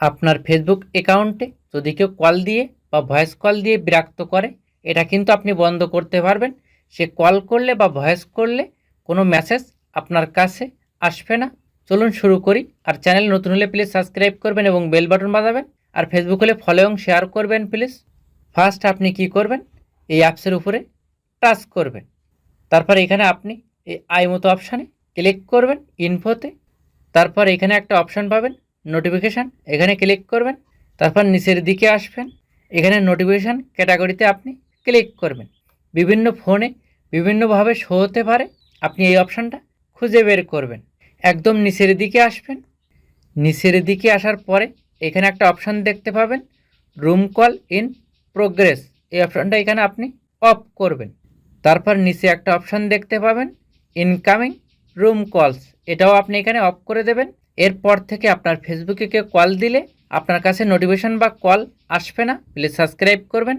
আপনার ফেসবুক অ্যাকাউন্টে যদি কেউ কল দিয়ে বা ভয়েস কল দিয়ে বিরক্ত করে, এটা কিন্তু আপনি বন্ধ করতে পারবেন। সে কল করলে বা ভয়েস করলে কোনো মেসেজ আপনার কাছে আসবে না। চলুন শুরু করি। আর চ্যানেল নতুন হলে প্লিজ সাবস্ক্রাইব করবেন এবং বেল বাটন বাজাবেন। আর ফেসবুক হলে ফলো এবং শেয়ার করবেন প্লিজ ফার্স্ট আপনি কি করবেন? এই অ্যাপসের উপরে টাচ করবেন। তারপর এখানে আপনি এই আই মতো অপশানে ক্লিক করবেন ইনফোতে তারপর এখানে একটা অপশান পাবেন নোটিফিকেশান এখানে ক্লিক করবেন, তারপর নিচের দিকে আসবেন, এখানে নোটিফিকেশান ক্যাটাগরিতে আপনি ক্লিক করবেন। বিভিন্ন ফোনে বিভিন্নভাবে শো হতে পারে, আপনি এই অপশানটা খুঁজে বের করবেন। একদম নিচের দিকে আসবেন, নিচের দিকে আসার পরে এখানে একটা অপশান দেখতে পাবেন রুম কল ইন প্রোগ্রেস এই অপশানটা এখানে আপনি অফ করবেন। তারপর নিচে একটা অপশান দেখতে পাবেন ইনকামিং রুম কলস এটাও আপনি এখানে অফ করে দেবেন। এরপর থেকে আপনার ফেসবুকে কেউ কল দিলে আপনার কাছে নোটিফিকেশন বা কল আসবে না। প্লিজ সাবস্ক্রাইব করবেন।